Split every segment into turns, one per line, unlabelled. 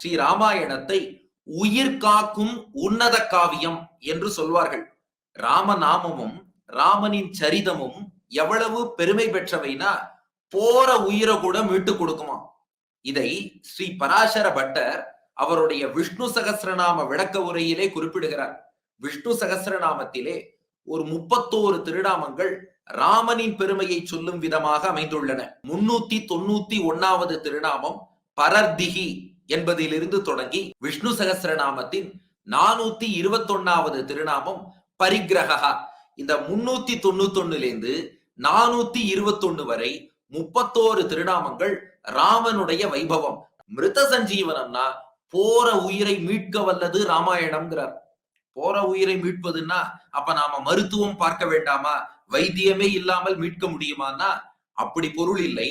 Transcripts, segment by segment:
ஸ்ரீ ராமாயணத்தை உயிர் காக்கும் உன்னத காவியம் என்று சொல்வார்கள். ராமநாமமும் ராமனின் சரிதமும் எவ்வளவு பெருமை பெற்றவைனா போற உயிரை கூட மீட்டு கொடுக்குமா? இதை ஸ்ரீ பராசர பட்டர் அவருடைய விஷ்ணு சகசிரநாம விளக்க உரையிலே குறிப்பிடுகிறார். விஷ்ணு சகசிரநாமத்திலே ஒரு முப்பத்தோரு திருநாமங்கள் ராமனின் பெருமையை சொல்லும் விதமாக அமைந்துள்ளன. முன்னூத்தி தொண்ணூத்தி ஒன்னாவது திருநாமம் பரர்திகி என்பதிலிருந்து தொடங்கி விஷ்ணு சகசிரநாமத்தின் நானூத்தி இருபத்தொன்னாவது திருநாமம் பரிகிரகா இந்த முன்னூத்தி தொண்ணூத்தொன்னுலேருந்து நானூத்தி இருபத்தொன்னு வரை முப்பத்தோரு திருநாமங்கள் ராமனுடைய வைபவம். மிருத சஞ்சீவனம்னா போற உயிரை மீட்க வல்லது ராமாயணம்ங்கிறார். போற உயிரை மீட்பதுன்னா அப்ப நாம மருத்துவம் பார்க்க வேண்டாமா? வைத்தியமே இல்லாமல் மீட்க முடியுமான்னா? அப்படி பொருள் இல்லை.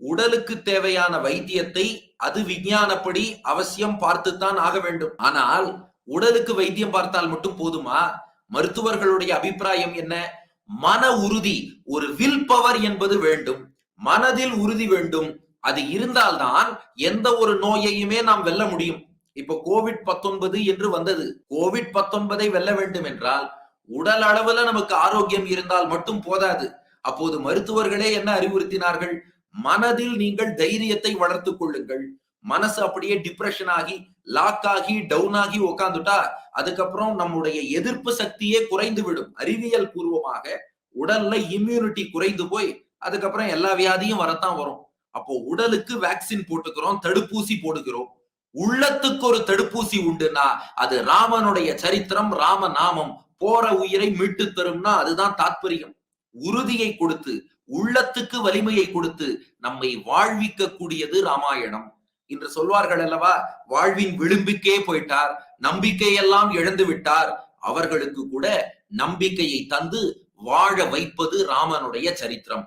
உடலுக்கு தேவையான வைத்தியத்தை அது விஞ்ஞானப்படி அவசியம் பார்த்துத்தான் ஆக வேண்டும். ஆனால் உடலுக்கு வைத்தியம் பார்த்தால் மட்டும் போதுமா? மருத்துவர்களுடைய அபிப்பிராயம் என்ன? மன உறுதி ஒரு வில் பவர் என்பது வேண்டும். மனதில் உறுதி வேண்டும். அது இருந்தால்தான் எந்த ஒரு நோயையுமே நாம் வெல்ல முடியும். இப்போ கோவிட் பத்தொன்பது என்று வந்தது. கோவிட் பத்தொன்பதை வெல்ல வேண்டும் என்றால் உடல் அளவுல நமக்கு ஆரோக்கியம் இருந்தால் மட்டும் போதாது. அப்போது மருத்துவர்களே என்ன அறிவுறுத்தினார்கள்? மனதில் நீங்கள் தைரியத்தை வளர்த்து கொள்ளுங்கள். மனசு அப்படியே டிப்ரெஷன் ஆகி லாக் ஆகி டவுன் ஆகி உக்காந்துட்டா அதுக்கப்புறம் நம்முடைய எதிர்ப்பு சக்தியே குறைந்து விடும் அறிவியல் பூர்வமாக உடல்ல இம்யூனிட்டி குறைந்து போய் அதுக்கப்புறம் எல்லா வியாதியும் வரத்தான் வரும். அப்போ உடலுக்கு வேக்சின் போட்டுக்கிறோம் தடுப்பூசி போடுகிறோம். உள்ளத்துக்கு ஒரு தடுப்பூசி உண்டுன்னா அது ராமனுடைய சரித்திரம் ராம நாமம் போற உயிரை மீட்டு தரும்னா அதுதான் தாத்பரியம். உறுதியை கொடுத்து உள்ளத்துக்கு வலிமையை கொடுத்து நம்மை வாழ்விக்க கூடியது ராமாயணம் இன்று சொல்வார்கள் அல்லவா? வாழ்வின் விளிம்புக்கே போயிட்டார் நம்பிக்கையெல்லாம் இழந்து விட்டார். அவர்களுக்கு கூட நம்பிக்கையை தந்து வாழ வைப்பது ராமனுடைய சரித்திரம்.